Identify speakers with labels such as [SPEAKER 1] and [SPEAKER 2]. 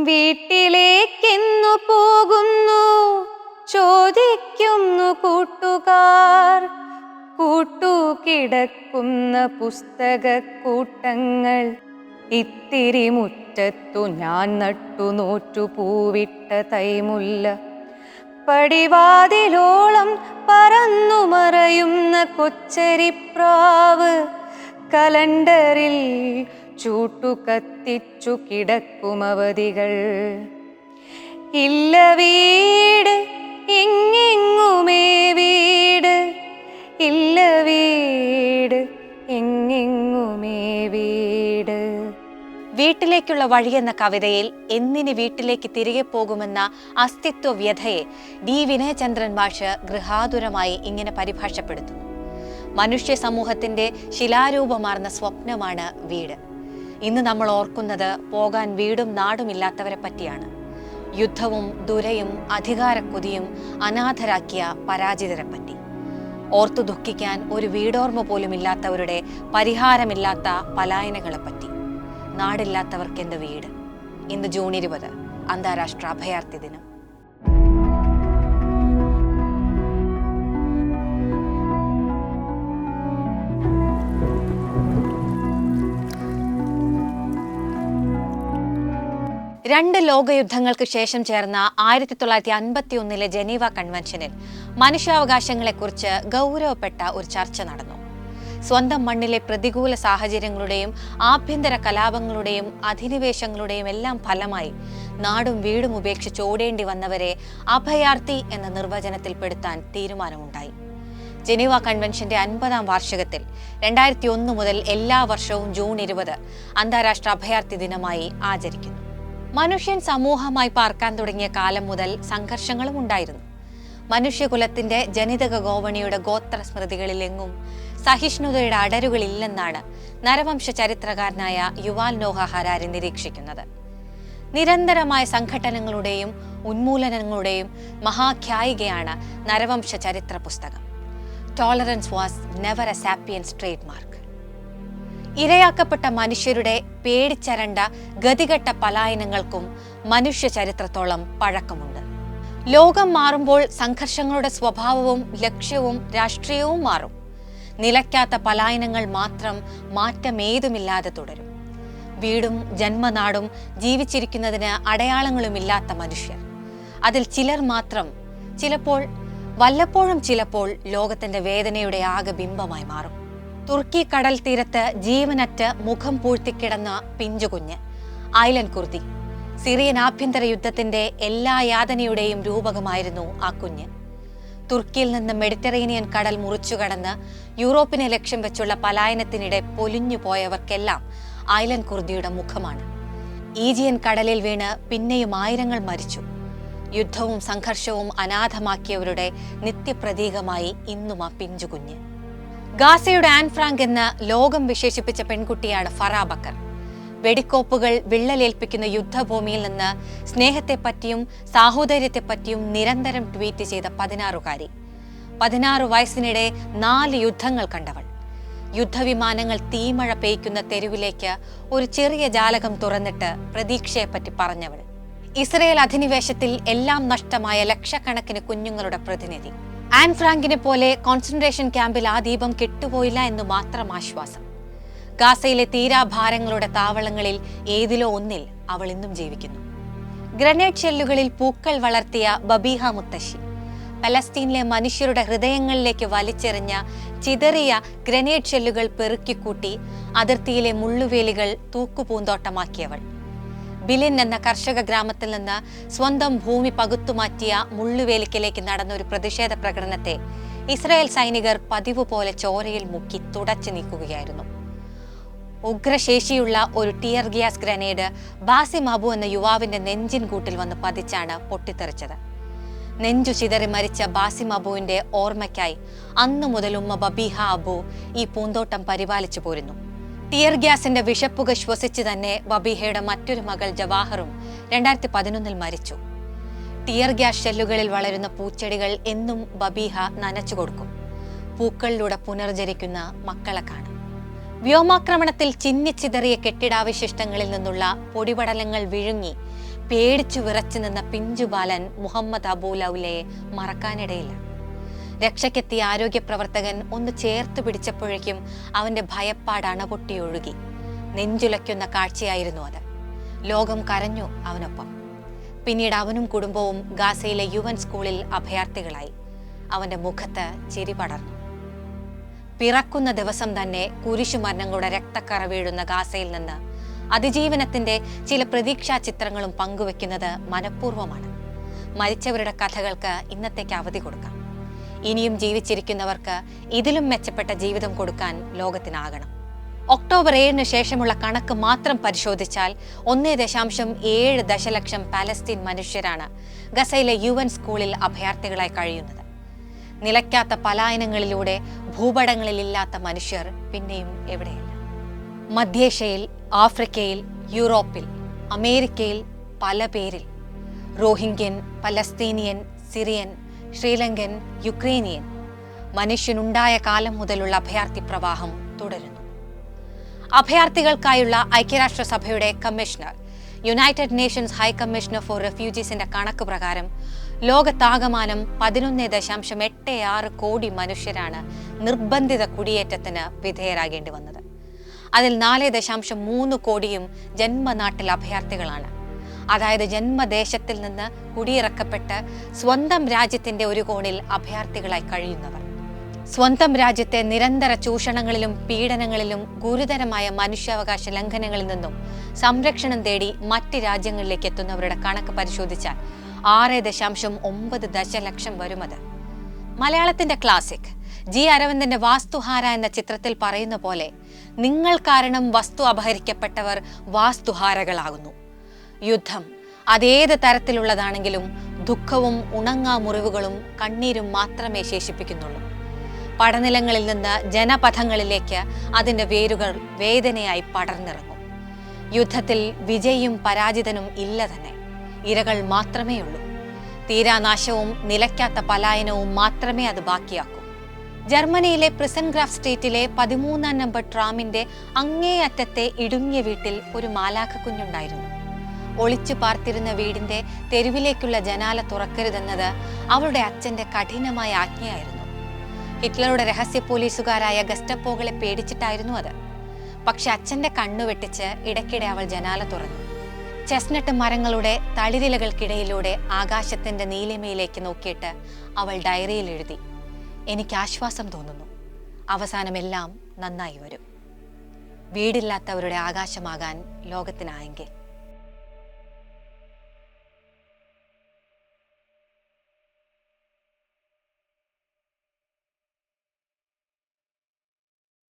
[SPEAKER 1] വീട്ടിലേക്കെന്നു പോകുന്നു. ചോദിക്കുന്നു കൂട്ടുകാർ. കൂട്ടുകിടക്കുന്ന പുസ്തകക്കൂട്ടങ്ങൾ. ഇത്തിരി മുറ്റത്തു ഞാൻ നട്ടു നോറ്റു പൂവിട്ട തൈമുല്ല. പടിവാതിലോളം പറന്നു മറയുന്ന കൊച്ചരിപ്രാവ്. കലണ്ടറിൽ ചൂട്ടു കത്തിച്ചു കിടക്കുമവതികൾ ഇല്ല വീട് എങ്ങെങ്ങുമേ വീട്? ഇല്ല വീട് എങ്ങെങ്ങുമേ വീട്?
[SPEAKER 2] വീട്ടിലേക്കുള്ള വഴി എന്ന കവിതയിൽ എന്നിനി വീട്ടിലേക്ക് തിരികെ പോകുമെന്ന അസ്തിത്വ വ്യഥയെ ഡി. വിനയചന്ദ്രൻ മാഷ് ഗൃഹാതുരമായി ഇങ്ങനെ പരിഭാഷപ്പെടുത്തുന്നു. മനുഷ്യ സമൂഹത്തിന്റെ ശിലാരൂപമാർന്ന സ്വപ്നമാണ് വീട്. ഇന്ന് നമ്മൾ ഓർക്കുന്നത് പോകാൻ വീടും നാടുമില്ലാത്തവരെ പറ്റിയാണ്. യുദ്ധവും ദുരയും അധികാരക്കൊതിയും അനാഥരാക്കിയ പരാജിതരെ പറ്റി. ഓർത്തു ദുഃഖിക്കാൻ ഒരു വീടോർമ്മ പോലും ഇല്ലാത്തവരുടെ പരിഹാരമില്ലാത്ത പലായനങ്ങളെ പറ്റി. നാടില്ലാത്തവർക്ക് നാടില്ലാത്തവർക്കെന്ത് വീട്? ഇന്ന് ജൂൺ ഇരുപത് അന്താരാഷ്ട്ര അഭയാർത്ഥി ദിനം. രണ്ട് ലോകയുദ്ധങ്ങൾക്ക് ശേഷം ചേർന്ന ആയിരത്തി തൊള്ളായിരത്തി അൻപത്തി ഒന്നിലെ ജനീവ കൺവെൻഷനിൽ മനുഷ്യാവകാശങ്ങളെക്കുറിച്ച് ഗൗരവപ്പെട്ട ഒരു ചർച്ച നടന്നു. സ്വന്തം മണ്ണിലെ പ്രതികൂല സാഹചര്യങ്ങളുടെയും ആഭ്യന്തര കലാപങ്ങളുടെയും അധിനിവേശങ്ങളുടെയും എല്ലാം ഫലമായി നാടും വീടും ഉപേക്ഷിച്ച് ഓടേണ്ടി വന്നവരെ അഭയാർത്ഥി എന്ന നിർവചനത്തിൽപ്പെടുത്താൻ തീരുമാനമുണ്ടായി. ജനീവ കൺവെൻഷന്റെ അൻപതാം വാർഷികത്തിൽ രണ്ടായിരത്തി ഒന്ന് മുതൽ എല്ലാ വർഷവും ജൂൺ ഇരുപത് അന്താരാഷ്ട്ര അഭയാർത്ഥി ദിനമായി ആചരിക്കുന്നു. മനുഷ്യൻ സമൂഹമായി പാർക്കാൻ തുടങ്ങിയ കാലം മുതൽ സംഘർഷങ്ങളും ഉണ്ടായിരുന്നു. മനുഷ്യകുലത്തിന്റെ ജനിതക ഗോവണിയുടെ ഗോത്ര സ്മൃതികളിലെങ്ങും സഹിഷ്ണുതയുടെ അടരുകളില്ലെന്നാണ് നരവംശ ചരിത്രകാരനായ യുവാൽ നോഹ ഹരാരി നിരീക്ഷിക്കുന്നത്. നിരന്തരമായ സംഘടനകളുടെയും ഉന്മൂലനങ്ങളുടെയും മഹാഖ്യായികയാണ് നരവംശ ചരിത്ര പുസ്തകം. Tolerance was never a Sapiens trademark ഇരയാക്കപ്പെട്ട മനുഷ്യരുടെ പേടിച്ചരണ്ട ഗതികെട്ട പലായനങ്ങൾക്കും മനുഷ്യ ചരിത്രത്തോളം പഴക്കമുണ്ട്. ലോകം മാറുമ്പോൾ സംഘർഷങ്ങളുടെ സ്വഭാവവും ലക്ഷ്യവും രാഷ്ട്രീയവും മാറും. നിലയ്ക്കാത്ത പലായനങ്ങൾ മാത്രം മാറ്റമേതുമില്ലാതെ തുടരും. വീടും ജന്മനാടും ജീവിച്ചിരിക്കുന്നതിന് അടയാളങ്ങളുമില്ലാത്ത മനുഷ്യർ. അതിൽ ചിലർ മാത്രം ചിലപ്പോൾ വല്ലപ്പോഴും ചിലപ്പോൾ ലോകത്തിന്റെ വേദനയുടെ ആകെ ബിംബമായി മാറും. തുർക്കി കടൽ തീരത്ത് ജീവനറ്റ് മുഖം പൂഴ്ത്തിക്കിടന്ന പിഞ്ചുകുഞ്ഞ് ഐലൻ കുർദി. സിറിയൻ ആഭ്യന്തര യുദ്ധത്തിന്റെ എല്ലാ യാതനയുടെയും രൂപകമായിരുന്നു ആ കുഞ്ഞ്. തുർക്കിയിൽ നിന്ന് മെഡിറ്ററേനിയൻ കടൽ മുറിച്ചുകടന്ന് യൂറോപ്പിനെ ലക്ഷ്യം വെച്ചുള്ള പലായനത്തിനിടെ പൊലിഞ്ഞു പോയവർക്കെല്ലാം ഐലൻഡ് കുർദിയുടെ മുഖമാണ്. ഈജിയൻ കടലിൽ വീണ് പിന്നെയും ആയിരങ്ങൾ മരിച്ചു. യുദ്ധവും സംഘർഷവും അനാഥമാക്കിയവരുടെ നിത്യപ്രതീകമായി ഇന്നും ആ പിഞ്ചുകുഞ്ഞ് ഗാസയുടെ ആൻ ഫ്രാങ്ക് എന്ന് ലോകം വിശേഷിപ്പിച്ച പെൺകുട്ടിയാണ് ഫറാ ബക്കർ. വെടിക്കോപ്പുകൾ വിള്ളലേൽപ്പിക്കുന്ന യുദ്ധഭൂമിയിൽ നിന്ന് സ്നേഹത്തെപ്പറ്റിയും സാഹോദര്യത്തെപ്പറ്റിയും നിരന്തരം ട്വീറ്റ് ചെയ്ത പതിനാറുകാരി. പതിനാറ് വയസ്സിനിടെ നാല് യുദ്ധങ്ങൾ കണ്ടവൾ. യുദ്ധവിമാനങ്ങൾ തീമഴ പെയ്ക്കുന്ന തെരുവിലേക്ക് ഒരു ചെറിയ ജാലകം തുറന്നിട്ട് പ്രതീക്ഷയെപ്പറ്റി പറഞ്ഞവൾ. ഇസ്രയേൽ അധിനിവേശത്തിൽ എല്ലാം നഷ്ടമായ ലക്ഷക്കണക്കിന് കുഞ്ഞുങ്ങളുടെ പ്രതിനിധി. ആൻ ഫ്രാങ്കിനെ പോലെ കോൺസെൻട്രേഷൻ ക്യാമ്പിൽ ആ ദീപം കെട്ടുപോയില്ല എന്ന് മാത്രം ആശ്വാസം. ഗാസയിലെ തീരാഭാരങ്ങളുടെ താവളങ്ങളിൽ ഏതിലോ ഒന്നിൽ അവൾ ഇന്നും ജീവിക്കുന്നു. ഗ്രനേഡ് ഷെല്ലുകളിൽ പൂക്കൾ വളർത്തിയ ബബീഹ മുത്തശ്ശി. പലസ്തീനിലെ മനുഷ്യരുടെ ഹൃദയങ്ങളിലേക്ക് വലിച്ചെറിഞ്ഞ ചിതറിയ ഗ്രനേഡ് ഷെല്ലുകൾ പെറുക്കിക്കൂട്ടി അതിർത്തിയിലെ മുള്ളുവേലികൾ തൂക്കുപൂന്തോട്ടമാക്കിയവൾ. ബിലിൻ എന്ന കർഷക ഗ്രാമത്തിൽ നിന്ന് സ്വന്തം ഭൂമി പകുത്തുമാറ്റിയ മുള്ളുവേലിക്കലേക്ക് നടന്ന ഒരു പ്രതിഷേധ പ്രകടനത്തെ ഇസ്രായേൽ സൈനികർ പതിവ് പോലെ ചോരയിൽ മുക്കി തുടച്ചു നീക്കുകയായിരുന്നു. ഉഗ്രശേഷിയുള്ള ഒരു tear gas grenade Basi Mabu എന്ന യുവാവിന്റെ നെഞ്ചിൻ കൂട്ടിൽ വന്ന് പതിച്ചാണ് പൊട്ടിത്തെറിച്ചത്. നെഞ്ചു ചിതറി മരിച്ച ബാസിം അബുവിന്റെ ഓർമ്മയ്ക്കായി അന്നു മുതൽ ഉമ്മ ബബീഹ അബു ഈ പൂന്തോട്ടം പരിപാലിച്ചു പോരുന്നു. ടിയർ ഗ്യാസിന്റെ വിഷപ്പുക ശ്വസിച്ച് തന്നെ വബീഹയുടെ മറ്റൊരു മകൾ ജവാഹറും രണ്ടായിരത്തി പതിനൊന്നിൽ മരിച്ചു. ടിയർ ഗ്യാസ് ഷെല്ലുകളിൽ വളരുന്ന പൂച്ചെടികൾ എന്നും ബബീഹ നനച്ചു കൊടുക്കും. പൂക്കളിലൂടെ പുനർജരിക്കുന്ന മക്കളെ കാണും. വ്യോമാക്രമണത്തിൽ ചിന്നിച്ചിതറിയ കെട്ടിടാവശിഷ്ടങ്ങളിൽ നിന്നുള്ള പൊടിപടലങ്ങൾ വിഴുങ്ങി പേടിച്ചു വിറച്ചു നിന്ന പിഞ്ചു ബാലൻ മുഹമ്മദ് അബൂലൌലയെ മറക്കാനിടയില്ല. രക്ഷയ്ക്കെത്തിയ ആരോഗ്യ പ്രവർത്തകൻ ഒന്ന് ചേർത്ത് പിടിച്ചപ്പോഴേക്കും അവന്റെ ഭയപ്പാട് അണപൊട്ടിയൊഴുകി നെഞ്ചുലയ്ക്കുന്ന കാഴ്ചയായിരുന്നു അത്. ലോകം കരഞ്ഞു അവനൊപ്പം. പിന്നീട് അവനും കുടുംബവും ഗാസയിലെ യുവൻ സ്കൂളിൽ അഭയാർത്ഥികളായി. അവന്റെ മുഖത്ത് ചിരി പടർന്നു. പിറക്കുന്ന ദിവസം തന്നെ കുരിശുമരണങ്ങളുടെ രക്തക്കറ വീഴുന്ന ഗാസയിൽ നിന്ന് അതിജീവനത്തിന്റെ ചില പ്രതീക്ഷാ ചിത്രങ്ങളും പങ്കുവെക്കുന്നത് മനഃപൂർവമാണ്. മരിച്ചവരുടെ കഥകൾക്ക് ഇന്നത്തേക്ക് അവധി കൊടുക്കാം. ഇനിയും ജീവിച്ചിരിക്കുന്നവർക്ക് ഇതിലും മെച്ചപ്പെട്ട ജീവിതം കൊടുക്കാൻ ലോകത്തിനാകണം. ഒക്ടോബർ ഏഴിന് ശേഷമുള്ള കണക്ക് മാത്രം പരിശോധിച്ചാൽ ഒന്നേ ദശാംശം ഏഴ് ദശലക്ഷം പാലസ്തീൻ മനുഷ്യരാണ് ഗസയിലെ യു എൻ സ്കൂളിൽ അഭയാർത്ഥികളായി കഴിയുന്നത്. നിലയ്ക്കാത്ത പലായനങ്ങളിലൂടെ ഭൂപടങ്ങളിലില്ലാത്ത മനുഷ്യർ പിന്നെയും എവിടെയില്ല. മധ്യേഷ്യയിൽ ആഫ്രിക്കയിൽ യൂറോപ്പിൽ അമേരിക്കയിൽ പല പേരിൽ. Rohingyan Palestinian Syrian Sri Lankan Ukrainian. മനുഷ്യനുണ്ടായ കാലം മുതലുള്ള അഭയാർത്ഥി പ്രവാഹം തുടരുന്നു. അഭയാർത്ഥികൾക്കായുള്ള ഐക്യരാഷ്ട്രസഭയുടെ commissioner United Nations High Commissioner for റെഫ്യൂജീസിന്റെ കണക്ക് പ്രകാരം ലോകത്താകമാനം പതിനൊന്ന് ദശാംശം എട്ട് ആറ് കോടി മനുഷ്യരാണ് നിർബന്ധിത കുടിയേറ്റത്തിന് വിധേയരാകേണ്ടി വന്നത്. അതിൽ നാല് ദശാംശം മൂന്ന് കോടിയും ജന്മനാട്ടിൽ അഭയാർത്ഥികളാണ്. അതായത് ജന്മദേശത്തിൽ നിന്ന് കുടിയിറക്കപ്പെട്ട് സ്വന്തം രാജ്യത്തിന്റെ ഒരു കോണിൽ അഭയാർത്ഥികളായി കഴിയുന്നവർ. സ്വന്തം രാജ്യത്തെ നിരന്തര ചൂഷണങ്ങളിലും പീഡനങ്ങളിലും ഗുരുതരമായ മനുഷ്യാവകാശ ലംഘനങ്ങളിൽ നിന്നും സംരക്ഷണം തേടി മറ്റ് രാജ്യങ്ങളിലേക്ക് എത്തുന്നവരുടെ കണക്ക് പരിശോധിച്ചാൽ ആറ് ദശാംശം ഒമ്പത് ദശലക്ഷം വരുമത് മലയാളത്തിന്റെ ക്ലാസിക് ജി അരവിന്ദന്റെ വാസ്തുഹാര എന്ന ചിത്രത്തിൽ പറയുന്ന പോലെ നിങ്ങൾ കാരണം വസ്തു അപഹരിക്കപ്പെട്ടവർ വാസ്തുഹാരകളാകുന്നു. യുദ്ധം. അതേത് തരത്തിലുള്ളതാണെങ്കിലും ദുഃഖവും ഉണങ്ങാ മുറിവുകളും കണ്ണീരും മാത്രമേ ശേഷിപ്പിക്കുന്നുള്ളൂ. പടനിലങ്ങളിൽ നിന്ന് ജനപഥങ്ങളിലേക്ക് അതിന്റെ വേരുകൾ വേദനയായി പടർന്നിറങ്ങും. യുദ്ധത്തിൽ വിജയും പരാജിതനും ഇല്ല തന്നെ. ഇരകൾ മാത്രമേയുള്ളൂ തീരാനാശവും നിലയ്ക്കാത്ത പലായനവും മാത്രമേ അത് ബാക്കിയാക്കൂ. ജർമ്മനിയിലെ പ്രിസൻഗ്രാഫ് സ്റ്റേറ്റിലെ പതിമൂന്നാം നമ്പർ ട്രാമിന്റെ അങ്ങേയറ്റത്തെ ഇടുങ്ങിയ വീട്ടിൽ ഒരു മാലാഖ കുഞ്ഞുണ്ടായിരുന്നു ഒളിച്ചു പാർത്തിരുന്ന വീടിന്റെ തെരുവിലേക്കുള്ള ജനാല തുറക്കരുതെന്നത് അവളുടെ അച്ഛന്റെ കഠിനമായ ആജ്ഞയായിരുന്നു. ഹിറ്റ്ലറുടെ രഹസ്യ പോലീസുകാരായ ഗസ്റ്റപ്പോകളെ പേടിച്ചിട്ടായിരുന്നു അത്. പക്ഷെ അച്ഛന്റെ കണ്ണു വെട്ടിച്ച് ഇടയ്ക്കിടെ അവൾ ജനാല തുറന്നു. ചെസ്നട്ട് മരങ്ങളുടെ തളിരിലകൾക്കിടയിലൂടെ ആകാശത്തിന്റെ നീലിമയിലേക്ക് നോക്കിയിട്ട് അവൾ ഡയറിയിൽ എഴുതി എനിക്ക് ആശ്വാസം തോന്നുന്നു. അവസാനമെല്ലാം നന്നായി വരും. വീടില്ലാത്തവരുടെ ആകാശമാകാൻ ലോകത്തിനായെങ്കിൽ.